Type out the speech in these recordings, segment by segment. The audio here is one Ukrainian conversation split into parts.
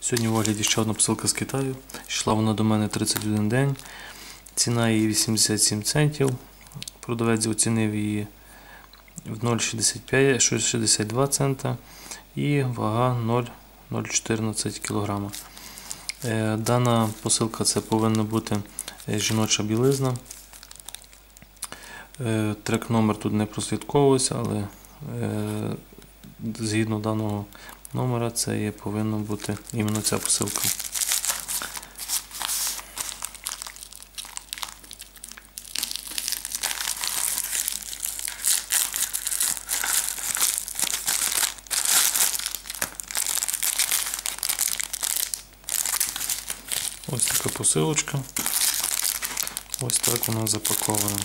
Сьогодні в огляді ще одна посилка з Китаю. Йшла вона до мене 31 день. Ціна її 87 центів. Продавець оцінив її в 0,65 62 цента і вага 0,014 кг. Е, Дана посилка це повинна бути е, жіноча білизна. Е, Трек номер тут не прослідковується, але згідно даного номера це є повинна бути іменно ця посилка. Ось така посилочка. Ось так вона запакована.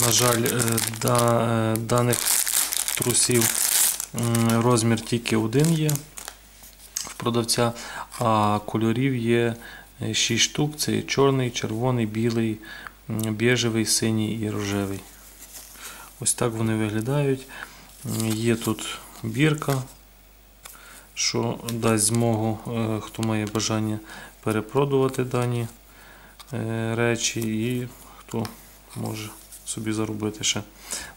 На жаль, е, да, е, даних трусів розмір тільки один є в продавця, а кольорів є 6 штук. Це чорний, червоний, білий, біжевий, синій і рожевий. Ось так вони виглядають. Є тут бірка, що дасть змогу, е, хто має бажання перепродувати дані е, речі і хто може собі заробити ще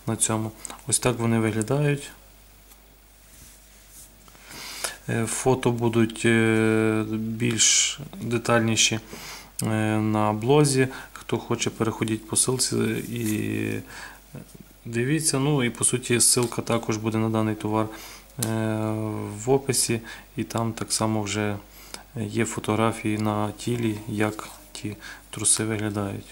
на цьому. Ось так вони виглядають. Е, Фото будуть е, більш детальніші е, на блозі. Хто хоче, переходіть по ссылці і дивіться. Ну і по суті, ссылка також буде на даний товар в описі, і там так само вже є фотографії на тілі, як ті труси виглядають.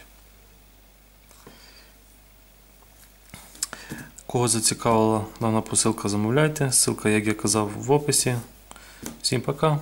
Кого зацікавила дана посилка, замовляйте. Ссылка, як я казав, в описі. Всім пока!